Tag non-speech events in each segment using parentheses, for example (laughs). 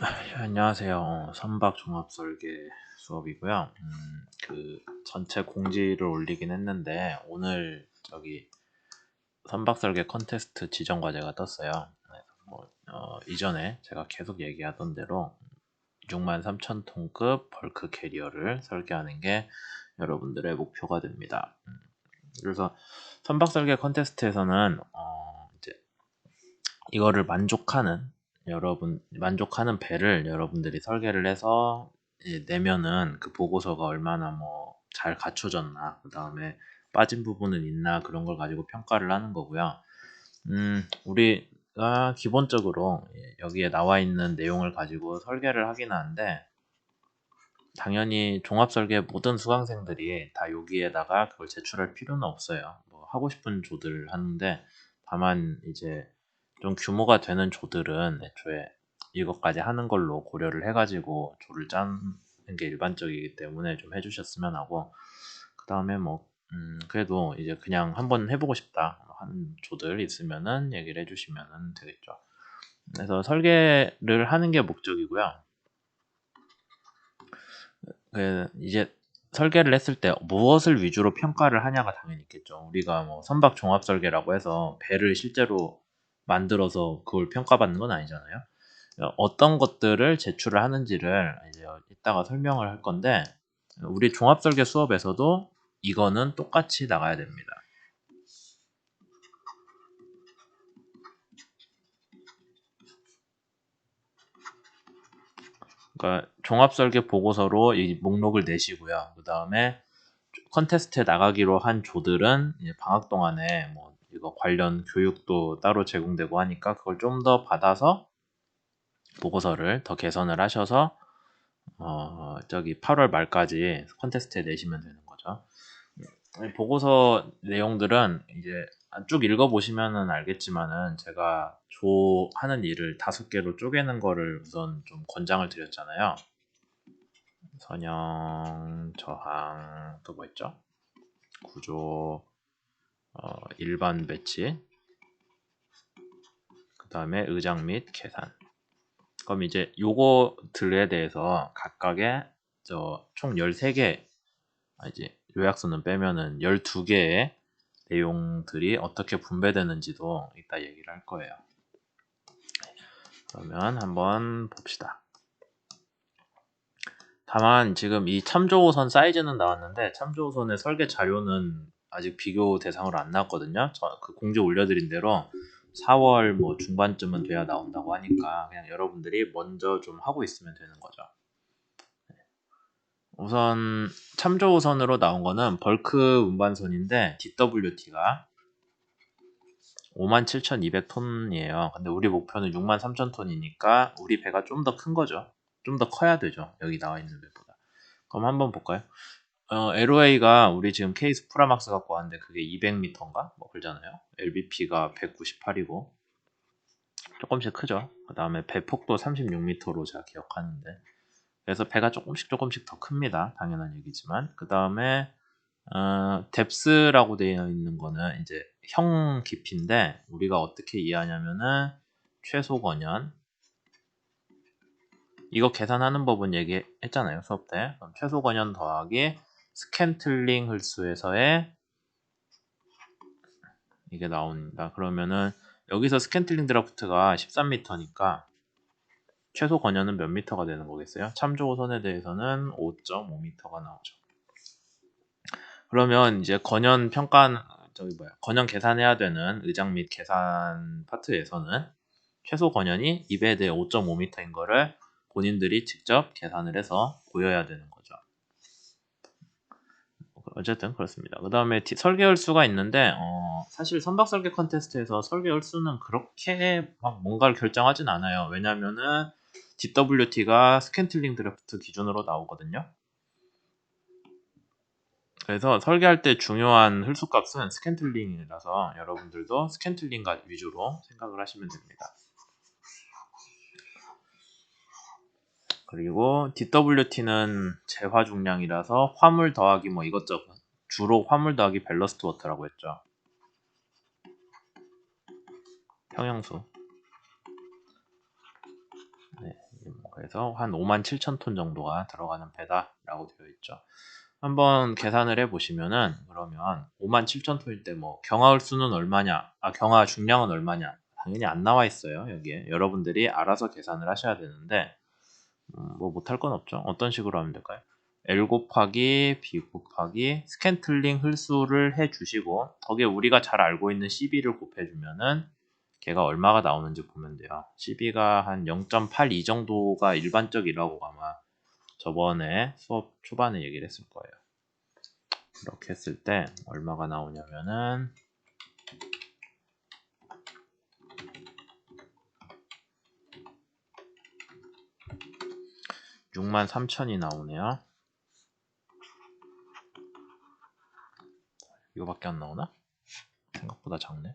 네, 안녕하세요. 어, 선박 종합 설계 수업이고요. 음, 그 전체 공지를 올리긴 했는데 오늘 저기 선박 설계 컨테스트 지정 과제가 떴어요. 뭐, 어, 이전에 제가 계속 얘기하던 대로 63,000톤급 벌크 캐리어를 설계하는 게 여러분들의 목표가 됩니다. 음, 그래서 선박 설계 컨테스트에서는 어, 이제 이거를 만족하는 여러분 만족하는 배를 여러분들이 설계를 해서 내면은 그 보고서가 얼마나 뭐 잘 갖춰졌나 그 다음에 빠진 부분은 있나 그런 걸 가지고 평가를 하는 거고요. 음, 우리가 기본적으로 여기에 나와 있는 내용을 가지고 설계를 하긴 하는데 당연히 종합 설계 모든 수강생들이 다 여기에다가 그걸 제출할 필요는 없어요. 뭐 하고 싶은 조들 하는데 다만 이제 좀 규모가 되는 조들은 애초에 이것까지 하는 걸로 고려를 해가지고 조를 짜는 게 일반적이기 때문에 좀 해주셨으면 하고 그 다음에 뭐 음, 그래도 이제 그냥 한번 해보고 싶다 하는 조들 있으면은 얘기를 해주시면 되겠죠. 그래서 설계를 하는 게 목적이고요. 그 이제 설계를 했을 때 무엇을 위주로 평가를 하냐가 당연히 있겠죠. 우리가 뭐 선박 종합 설계라고 해서 배를 실제로 만들어서 그걸 평가받는 건 아니잖아요. 어떤 것들을 제출을 하는지를 이제 이따가 설명을 할 건데 우리 종합설계 수업에서도 이거는 똑같이 나가야 됩니다. 그러니까 종합설계 보고서로 이 목록을 내시고요. 그 다음에 컨테스트에 나가기로 한 조들은 방학 동안에 뭐 이거 관련 교육도 따로 제공되고 하니까 그걸 좀 더 받아서 보고서를 더 개선을 하셔서 어 저기 8월 말까지 컨테스트에 내시면 되는 거죠. 보고서 내용들은 이제 쭉 읽어보시면은 알겠지만은 제가 조 하는 일을 다섯 개로 쪼개는 거를 우선 좀 권장을 드렸잖아요. 선형, 저항, 또 뭐 있죠? 구조, 어, 일반 배치 그 다음에 의장 및 계산 그럼 이제 요거들에 대해서 각각의 총 13개 아, 이제 요약서는 빼면은 12개의 내용들이 어떻게 분배되는지도 이따 얘기를 할 거예요. 그러면 한번 봅시다. 다만 지금 이 참조호선 사이즈는 나왔는데 참조호선의 설계 자료는 아직 비교 대상으로 안 나왔거든요. 그 공지 올려드린 대로 4월 뭐 중반쯤은 돼야 나온다고 하니까 그냥 여러분들이 먼저 좀 하고 있으면 되는 거죠. 네. 우선 참조 우선으로 나온 거는 벌크 운반선인데 DWT가 57,200톤이에요. 근데 우리 목표는 63,000톤이니까 우리 배가 좀 더 큰 거죠. 좀 더 커야 되죠. 여기 나와 있는 배보다. 그럼 한번 볼까요? 어, LOA가 우리 지금 케이스 프라막스 갖고 왔는데 그게 200m인가? 뭐 그러잖아요. LBP가 198이고 조금씩 크죠. 그 다음에 배폭도 36m로 제가 기억하는데 그래서 배가 조금씩 조금씩 더 큽니다. 당연한 얘기지만 그 다음에 어, 뎁스라고 되어 있는 거는 이제 형 깊이인데 우리가 어떻게 이해하냐면은 최소 건연 이거 계산하는 법은 얘기했잖아요 수업 때 그럼 최소 건연 더하기 스캔틀링 홀수에서의 이게 나옵니다. 그러면은 여기서 스캔틀링 드라프트가 13m니까 최소 건연은 몇 미터가 되는 거겠어요? 참조호선에 대해서는 5.5m가 나오죠. 그러면 이제 건연 평가 저기 뭐야 건연 계산해야 되는 의장 및 계산 파트에서는 최소 건연이 2배에 대해 5.5m인 거를 본인들이 직접 계산을 해서 보여야 되는 거죠. 어쨌든 그렇습니다. 그 다음에 설계 혈수가 있는데 어, 사실 선박 설계 컨테스트에서 설계 혈수는 그렇게 막 뭔가를 결정하진 않아요. 왜냐면은 DWT가 스캔틀링 드래프트 기준으로 나오거든요. 그래서 설계할 때 중요한 홀수값은 스캔틀링이라서 여러분들도 스캔틀링 위주로 생각을 하시면 됩니다. 그리고 DWT는 재화 중량이라서 화물 더하기 뭐 이것저것 주로 화물 더하기 밸러스트 워터라고 했죠. 평형수. 네, 뭐 그래서 한 5만 7천 톤 정도가 들어가는 배다라고 되어 있죠. 한번 계산을 해 보시면은 그러면 5만 7천 톤일 때 뭐 경화 홀수는 얼마냐? 아 경화 중량은 얼마냐? 당연히 안 나와 있어요. 여기에 여러분들이 알아서 계산을 하셔야 되는데 음, 뭐 못할 건 없죠. 어떤 식으로 하면 될까요? L 곱하기 B 곱하기 스캔틀링 흘수를 해주시고 거기에 우리가 잘 알고 있는 CB를 곱해주면은 걔가 얼마가 나오는지 보면 돼요. CB가 한 0.82 정도가 일반적이라고 아마 저번에 수업 초반에 얘기를 했을 거예요. 이렇게 했을 때 얼마가 나오냐면은 6만 3천이 나오네요. 이거밖에 안 나오나? 생각보다 작네.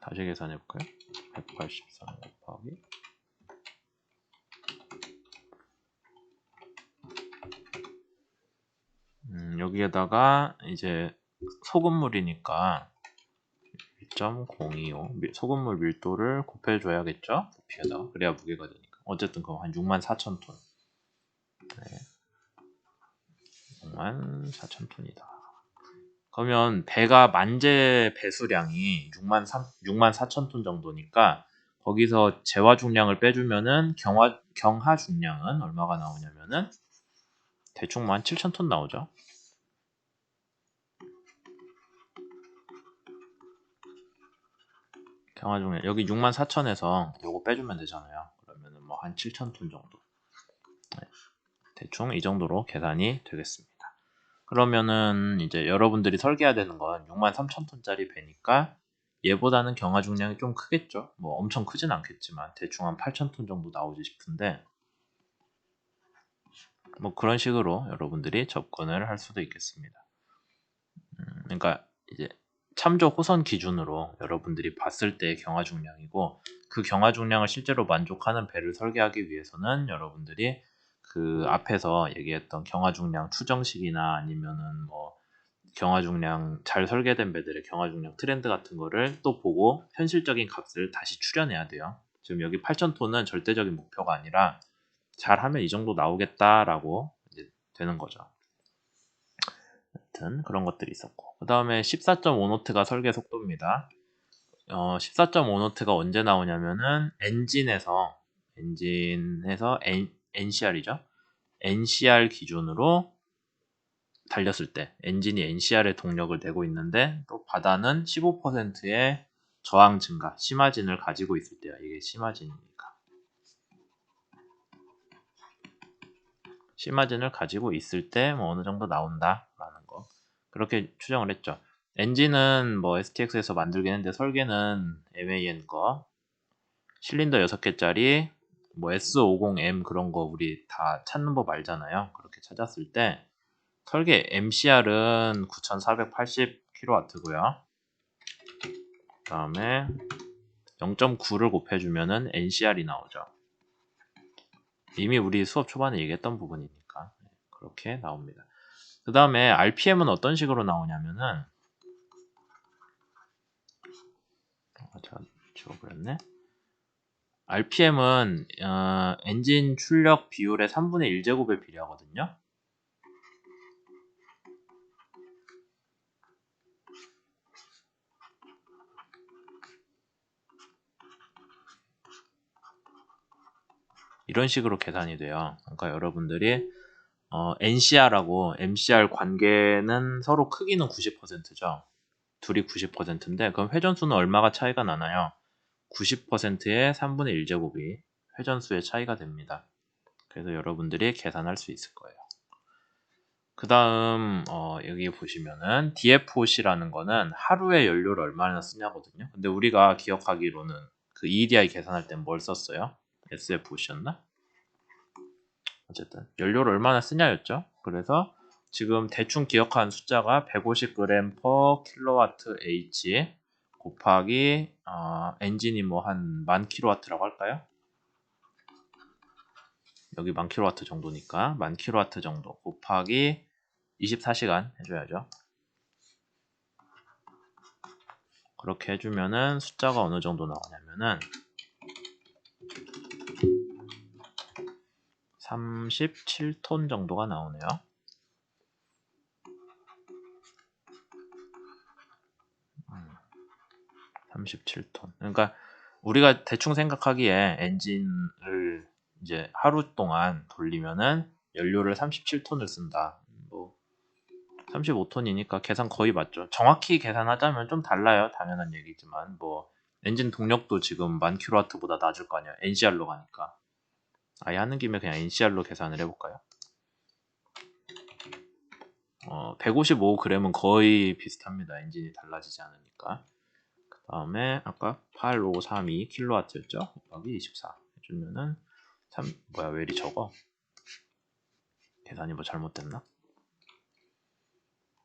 다시 계산해 볼까요? 183 곱하기 음, 여기에다가 이제 소금물이니까 1.025 소금물 밀도를 곱해줘야겠죠? 부피에다가 그래야 무게가 되니까 어쨌든 그거 한 6만 4천 톤 네. 6만 4천 톤이다 그러면 배가 만재 배수량이 6만 3, 6만 4천 톤 정도니까 거기서 재화 중량을 빼주면은 경화, 경하 중량은 얼마가 나오냐면은 대충 만 7천 톤 나오죠. 경화 중량 여기 6만 4천에서 요거 빼주면 되잖아요. 그러면은 뭐 한 7천 톤 정도. 네. 대충 이 정도로 계산이 되겠습니다. 그러면은 이제 여러분들이 설계해야 되는 건 6만 3천 톤짜리 배니까 얘보다는 경화 중량이 좀 크겠죠. 뭐 엄청 크진 않겠지만 대충 한 8천 톤 정도 나오지 싶은데 뭐 그런 식으로 여러분들이 접근을 할 수도 있겠습니다. 음, 그러니까 이제 참조 호선 기준으로 여러분들이 봤을 때 경화 중량이고 그 경화 중량을 실제로 만족하는 배를 설계하기 위해서는 여러분들이 그 앞에서 얘기했던 경화 중량 추정식이나 아니면은 뭐 경화 중량 잘 설계된 배들의 경화 중량 트렌드 같은 거를 또 보고 현실적인 값을 다시 추려내야 돼요. 지금 여기 8,000톤은 절대적인 목표가 아니라 잘하면 이 정도 나오겠다라고 이제 되는 거죠. 하여튼 그런 것들이 있었고 그 다음에 14.5노트가 설계 속도입니다. 어, 14.5노트가 언제 나오냐면은 엔진에서 엔진에서 엔, NCR이죠. NCR 기준으로 달렸을 때 엔진이 NCR의 동력을 내고 있는데 또 바다는 15%의 저항 증가, 심화진을 가지고 있을 때야. 이게 심화진이니까. 심화진을 가지고 있을 때 뭐 어느 정도 나온다라는 거. 그렇게 추정을 했죠. 엔진은 뭐 STX에서 만들긴 했는데 설계는 MAN 거. 실린더 6개짜리 뭐 S50M 그런 거 우리 다 찾는 법 알잖아요. 그렇게 찾았을 때 설계 MCR은 9480kW고요. 그 다음에 0.9를 곱해주면은 NCR이 나오죠. 이미 우리 수업 초반에 얘기했던 부분이니까 그렇게 나옵니다. 그 다음에 RPM은 어떤 식으로 나오냐면은 아, 제가 지워버렸네. RPM은 어, 엔진 출력 비율의 3분의 1제곱에 비례하거든요. 이런 식으로 계산이 돼요. 그러니까 여러분들이 어, NCR하고 MCR 관계는 서로 크기는 90%죠. 둘이 90%인데 그럼 회전수는 얼마가 차이가 나나요? 90%의 3분의 1제곱이 회전수의 차이가 됩니다. 그래서 여러분들이 계산할 수 있을 거예요. 그 다음 어, 여기 보시면은 DFOC라는 거는 하루에 연료를 얼마나 쓰냐거든요. 근데 우리가 기억하기로는 그 EEDI 계산할 땐 뭘 썼어요? SFOC였나? 어쨌든 연료를 얼마나 쓰냐였죠. 그래서 지금 대충 기억한 숫자가 150g per kWh 곱하기 어, 엔진이 뭐 한 만 킬로와트라고 할까요? 여기 만 킬로와트 정도니까 만 킬로와트 정도 곱하기 24시간 해줘야죠. 그렇게 해주면은 숫자가 어느 정도 나오냐면은 37톤 정도가 나오네요. 37톤. 그러니까 우리가 대충 생각하기에 엔진을 이제 하루 동안 돌리면은 연료를 37톤을 쓴다. 뭐 35톤이니까 계산 거의 맞죠. 정확히 계산하자면 좀 달라요. 당연한 얘기지만 뭐 엔진 동력도 지금 만 킬로와트보다 낮을 거 아니야. NCR로 가니까. 아예 하는 김에 그냥 NCR로 계산을 해볼까요? 어, 155g은 거의 비슷합니다. 엔진이 달라지지 않으니까. 그 다음에 아까 8532 킬로와트였죠? 여기 24 해주면은 참 뭐야 왜 이리 적어? 계산이 뭐 잘못됐나?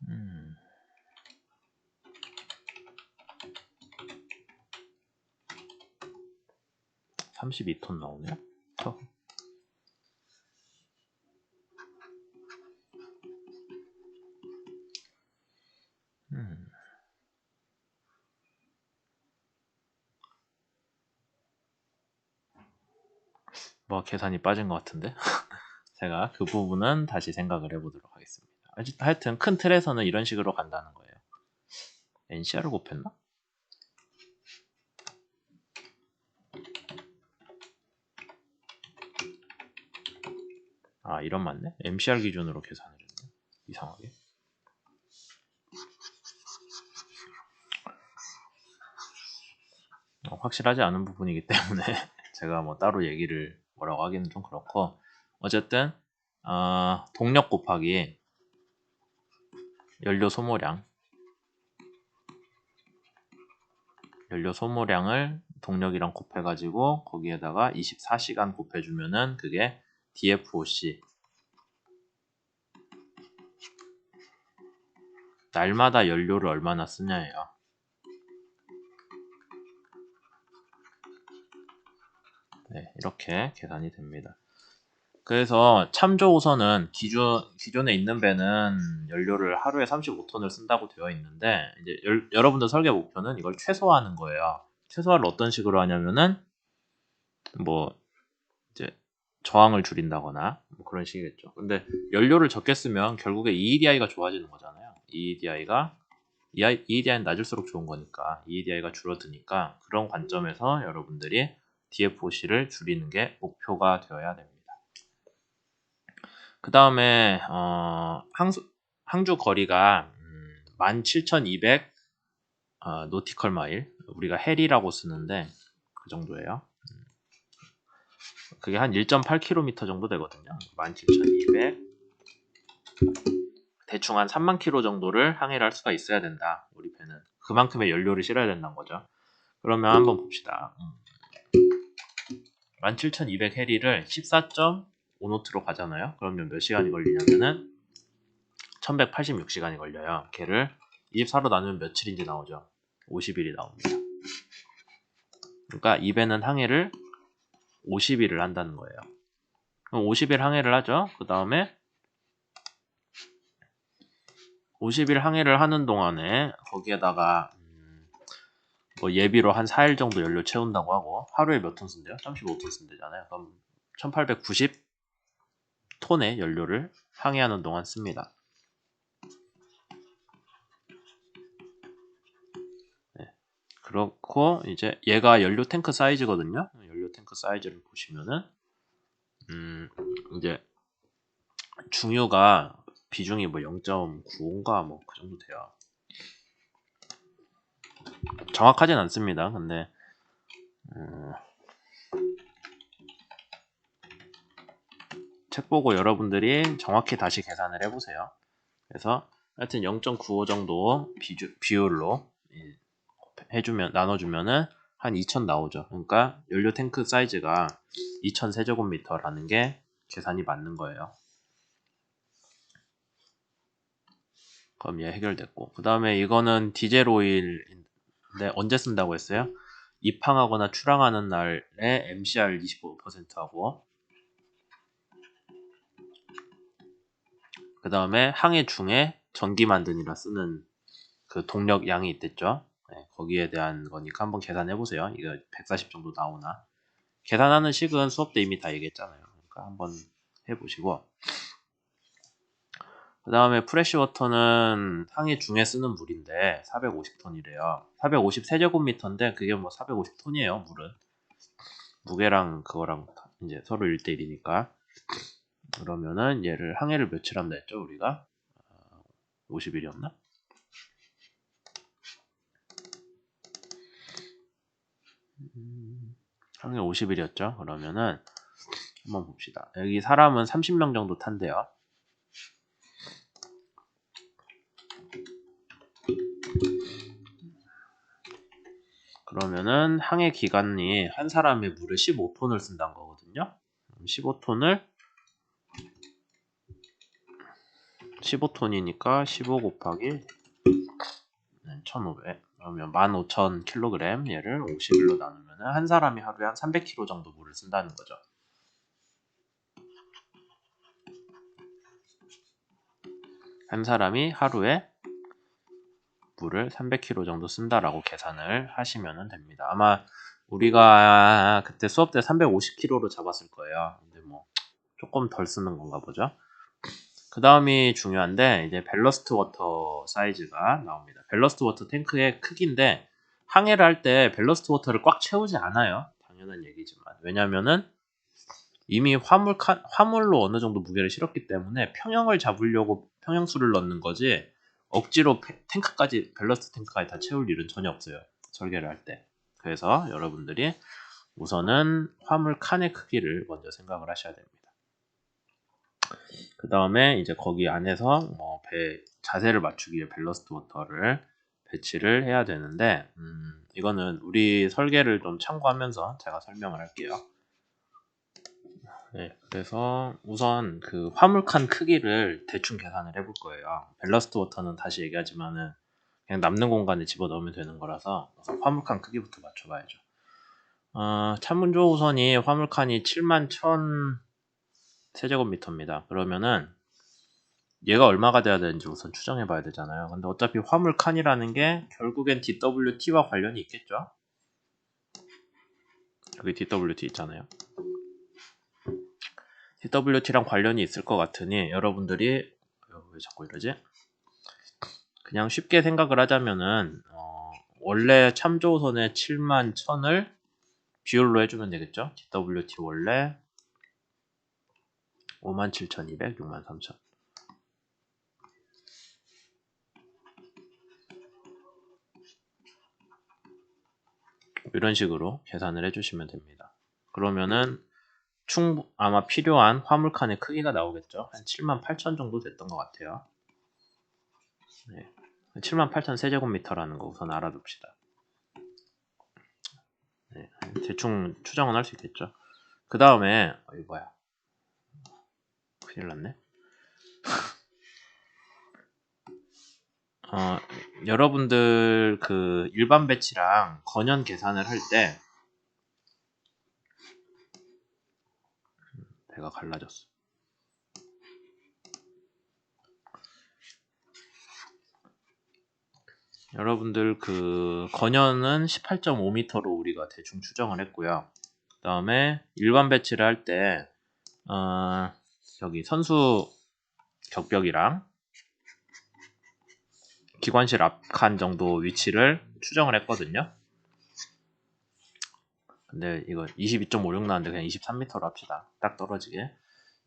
음. (32톤) 나오네요. 뭐 계산이 빠진 것 같은데 (laughs) 제가 그 부분은 다시 생각을 해보도록 하겠습니다. 하여튼 큰 틀에서는 이런 식으로 간다는 거예요. NCR을 곱했나? 아 이런 맞네? MCR 기준으로 계산을 했네. 이상하게. 어, 확실하지 않은 부분이기 때문에 (laughs) 제가 뭐 따로 얘기를 뭐라고 하기는 좀 그렇고 어쨌든 어, 동력 곱하기 연료 소모량 연료 소모량을 동력이랑 곱해가지고 거기에다가 24시간 곱해주면은 그게 DFOC 날마다 연료를 얼마나 쓰냐예요. 네, 이렇게 계산이 됩니다. 그래서 참조호선은 기존, 기존에 있는 배는 연료를 하루에 35톤을 쓴다고 되어 있는데 이제 열, 여러분들 설계 목표는 이걸 최소화하는 거예요. 최소화를 어떤 식으로 하냐면은 뭐 이제 저항을 줄인다거나 뭐 그런 식이겠죠. 근데 연료를 적게 쓰면 결국에 EEDI가 좋아지는 거잖아요. EEDI가 EEDI는 낮을수록 좋은 거니까 EEDI가 줄어드니까 그런 관점에서 여러분들이 DFOC를 줄이는 게 목표가 되어야 됩니다. 그 다음에 어, 항주 거리가 음, 17,200 어, 노티컬 마일 우리가 헬이라고 쓰는데 그 정도예요. 음. 그게 한 1.8km 정도 되거든요. 17,200 대충 한 3만 킬로 정도를 항해를 할 수가 있어야 된다. 우리 배는 그만큼의 연료를 실어야 된다는 거죠. 그러면 한번 봅시다. 음. 17,200 해리를 14.5노트로 가잖아요. 그러면 몇 시간이 걸리냐면은 1186시간이 걸려요. 걔를 24로 나누면 며칠인지 나오죠. 50일이 나옵니다. 그러니까 이 배는 항해를 50일을 한다는 거예요. 그럼 50일 항해를 하죠. 그 다음에 50일 항해를 하는 동안에 거기에다가 뭐 예비로 한 4일 정도 연료 채운다고 하고 하루에 몇 톤 쓴대요? 35톤 쓴대잖아요. 그럼 1890톤의 연료를 항해하는 동안 씁니다. 네. 그렇고 이제 얘가 연료 탱크 사이즈거든요. 연료 탱크 사이즈를 보시면은 음 이제 중유가 비중이 뭐 0.95인가 뭐 그 정도 돼요. 정확하진 않습니다. 근데 음, 책 보고 여러분들이 정확히 다시 계산을 해보세요. 그래서 하여튼 0.95 정도 비주, 비율로 해주면 나눠주면은 한 2,000 나오죠. 그러니까 연료 탱크 사이즈가 2,000 세제곱미터라는 게 계산이 맞는 거예요. 그럼 얘 해결됐고 그 다음에 이거는 디젤 오일 네, 언제 쓴다고 했어요? 입항하거나 출항하는 날에 MCR 25%하고 그 다음에 항해 중에 전기 만드니라 쓰는 그 동력 양이 있댔죠. 네, 거기에 대한 거니까 한번 계산해 보세요. 이거 140 정도 나오나. 계산하는 식은 수업 때 이미 다 얘기했잖아요. 그러니까 한번 해보시고 그 다음에 프레시워터는 항해 중에 쓰는 물인데 450톤이래요. 450 세제곱미터인데 그게 뭐 450톤이에요 물은. 무게랑 그거랑 이제 서로 1대1이니까. 그러면은 얘를 항해를 며칠 한다 했죠 우리가? 50일이었나? 항해 50일이었죠? 그러면은 한번 봅시다. 여기 사람은 30명 정도 탄대요 그러면은 항해 기간이 한 사람의 물을 15톤을 쓴다는 거거든요. 15톤을 15톤이니까 15 곱하기 1500 그러면 15,000kg 얘를 50일로 나누면 한 사람이 하루에 한 300kg 정도 물을 쓴다는 거죠. 한 사람이 하루에 물을 300kg 정도 쓴다라고 계산을 하시면 됩니다. 아마 우리가 그때 수업 때 350kg로 잡았을 거예요. 근데 뭐 조금 덜 쓰는 건가 보죠. 그 다음이 중요한데 이제 밸러스트 워터 사이즈가 나옵니다. 밸러스트 워터 탱크의 크기인데 항해를 할 때 밸러스트 워터를 꽉 채우지 않아요. 당연한 얘기지만 왜냐면은 이미 화물 칸, 화물로 어느 정도 무게를 실었기 때문에 평형을 잡으려고 평형수를 넣는 거지 억지로 탱크까지 밸러스트 탱크까지 다 채울 일은 전혀 없어요. 설계를 할 때. 그래서 여러분들이 우선은 화물 칸의 크기를 먼저 생각을 하셔야 됩니다. 그 다음에 이제 거기 안에서 뭐 배 자세를 맞추기 위해 밸러스트 워터를 배치를 해야 되는데 음, 이거는 우리 설계를 좀 참고하면서 제가 설명을 할게요. 네, 그래서 우선 그 화물칸 크기를 대충 계산을 해볼 거예요. 밸러스트 워터는 다시 얘기하지만은 그냥 남는 공간에 집어넣으면 되는 거라서 우선 화물칸 크기부터 맞춰봐야죠. 어, 찬문조 우선이 화물칸이 7만 1000 세제곱미터입니다. 그러면은 얘가 얼마가 돼야 되는지 우선 추정해 봐야 되잖아요. 근데 어차피 화물칸이라는 게 결국엔 DWT와 관련이 있겠죠? 여기 DWT 있잖아요. DWT랑 관련이 있을 것 같으니 여러분들이 왜 자꾸 이러지? 그냥 쉽게 생각을 하자면은 어, 원래 참조선의 7만 1000을 비율로 해주면 되겠죠? DWT 원래 57,200, 63,000 이런 식으로 계산을 해주시면 됩니다. 그러면은 충 아마 필요한 화물칸의 크기가 나오겠죠. 한 78,000 정도 됐던 것 같아요. 네. 78,000 세제곱미터라는 거 우선 알아둡시다. 네. 대충 추정은 할 수 있겠죠. 그 다음에 어, 이 뭐야? 큰일 났네. (laughs) 어, 여러분들 그 일반 배치랑 건연 계산을 할 때 배가 갈라졌어. 여러분들 그 건연은 18.5m로 우리가 대충 추정을 했고요. 그 다음에 일반 배치를 할때 어, 여기 선수 격벽이랑 기관실 앞 칸 정도 위치를 추정을 했거든요. 근데 이거 22.56 나왔는데 그냥 23m로 합시다. 딱 떨어지게.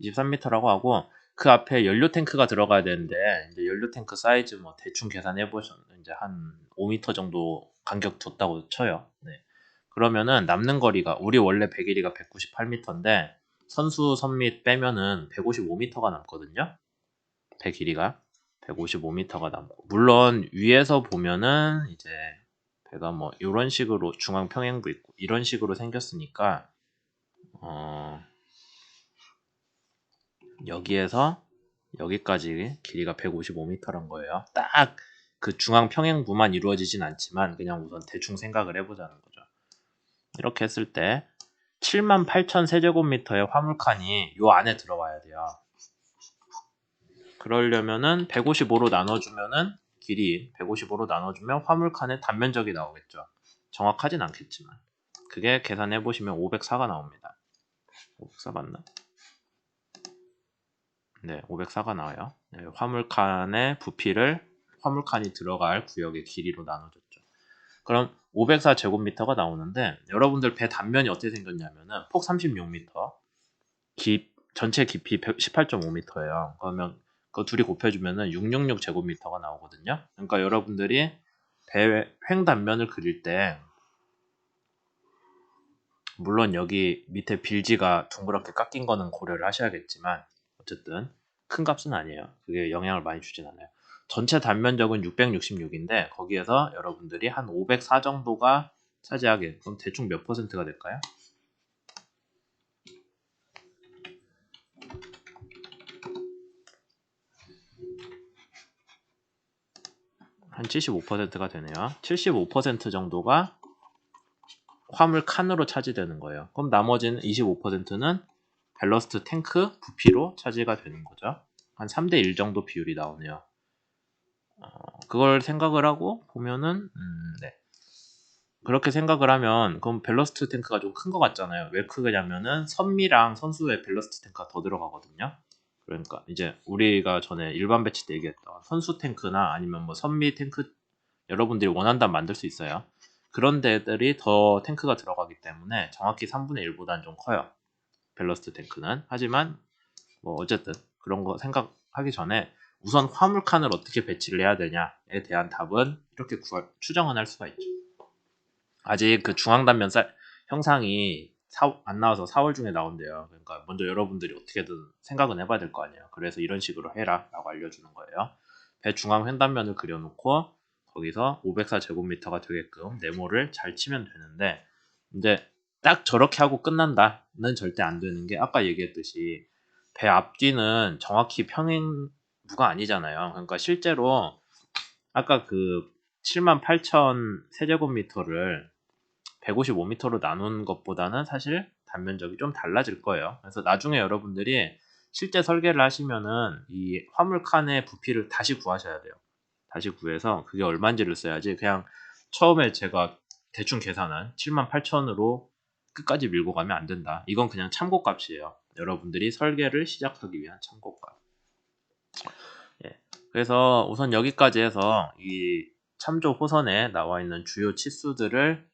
23m라고 하고 그 앞에 연료 탱크가 들어가야 되는데 이제 연료 탱크 사이즈 뭐 대충 계산해 보셨는 이제 한 5m 정도 간격 뒀다고 쳐요. 네. 그러면은 남는 거리가 우리 원래 배길이가 198m인데 선수 선밑 빼면은 155m가 남거든요. 배 길이가 155m가 남고 물론 위에서 보면은 이제 배가 뭐 이런 식으로 중앙 평행부 있고 이런 식으로 생겼으니까 어 여기에서 여기까지 길이가 155m란 거예요. 딱 그 중앙 평행부만 이루어지진 않지만 그냥 우선 대충 생각을 해보자는 거죠. 이렇게 했을 때78,000 세제곱미터의 화물칸이 요 안에 들어와야 돼요. 그러려면은 155로 나눠주면은 길이 155로 나눠주면 화물칸의 단면적이 나오겠죠. 정확하진 않겠지만 그게 계산해 보시면 504가 나옵니다. 504 맞나? 네, 504가 나와요. 네, 화물칸의 부피를 화물칸이 들어갈 구역의 길이로 나눠줬죠. 그럼 504 제곱미터가 나오는데 여러분들 배 단면이 어떻게 생겼냐면은 폭 36m, 깊 전체 깊이 18.5m예요. 그러면 그 둘이 곱해주면은 666 제곱미터가 나오거든요. 그러니까 여러분들이 배 횡단면을 그릴 때 물론 여기 밑에 빌지가 둥그렇게 깎인 거는 고려를 하셔야겠지만 어쨌든 큰 값은 아니에요. 그게 영향을 많이 주진 않아요. 전체 단면적은 666인데 거기에서 여러분들이 한 504 정도가 차지하게 그럼 대충 몇 퍼센트가 될까요? 한 75%가 되네요. 75% 정도가 화물 칸으로 차지되는 거예요. 그럼 나머지는 25%는 밸러스트 탱크 부피로 차지가 되는 거죠. 한 3대 1 정도 비율이 나오네요. 어, 그걸 생각을 하고 보면은 음, 네. 그렇게 생각을 하면 그럼 밸러스트 탱크가 좀 큰 것 같잖아요. 왜 크냐면은 선미랑 선수의 밸러스트 탱크가 더 들어가거든요. 그러니까 이제 우리가 전에 일반 배치 때 얘기했던 선수 탱크나 아니면 뭐 선미 탱크 여러분들이 원한다면 만들 수 있어요. 그런 데들이 더 탱크가 들어가기 때문에 정확히 3분의 1보다는 좀 커요. 밸러스트 탱크는. 하지만 뭐 어쨌든 그런 거 생각하기 전에 우선 화물칸을 어떻게 배치를 해야 되냐에 대한 답은 이렇게 구할, 추정은 할 수가 있죠. 아직 그 중앙단면 쌀, 형상이 사, 안 나와서 4월 중에 나온대요. 그러니까 먼저 여러분들이 어떻게든 생각은 해봐야 될 거 아니에요. 그래서 이런 식으로 해라 라고 알려주는 거예요. 배 중앙 횡단면을 그려놓고 거기서 504 제곱미터가 되게끔 네모를 잘 치면 되는데 이제 딱 저렇게 하고 끝난다는 절대 안 되는 게 아까 얘기했듯이 배 앞뒤는 정확히 평행부가 아니잖아요. 그러니까 실제로 아까 그 7만 8천 세제곱미터를 155m로 나눈 것보다는 사실 단면적이 좀 달라질 거예요. 그래서 나중에 여러분들이 실제 설계를 하시면은 이 화물칸의 부피를 다시 구하셔야 돼요. 다시 구해서 그게 얼마인지를 써야지 그냥 처음에 제가 대충 계산한 7만 8천으로 끝까지 밀고 가면 안 된다. 이건 그냥 참고값이에요. 여러분들이 설계를 시작하기 위한 참고값. 예. 그래서 우선 여기까지 해서 이 참조 호선에 나와 있는 주요 치수들을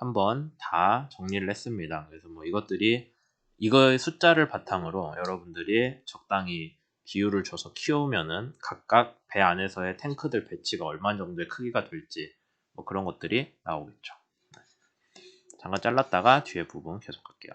한번 다 정리를 했습니다. 그래서 뭐 이것들이 이거의 숫자를 바탕으로 여러분들이 적당히 비율을 줘서 키우면은 각각 배 안에서의 탱크들 배치가 얼마 정도의 크기가 될지 뭐 그런 것들이 나오겠죠. 잠깐 잘랐다가 뒤에 부분 계속 할게요.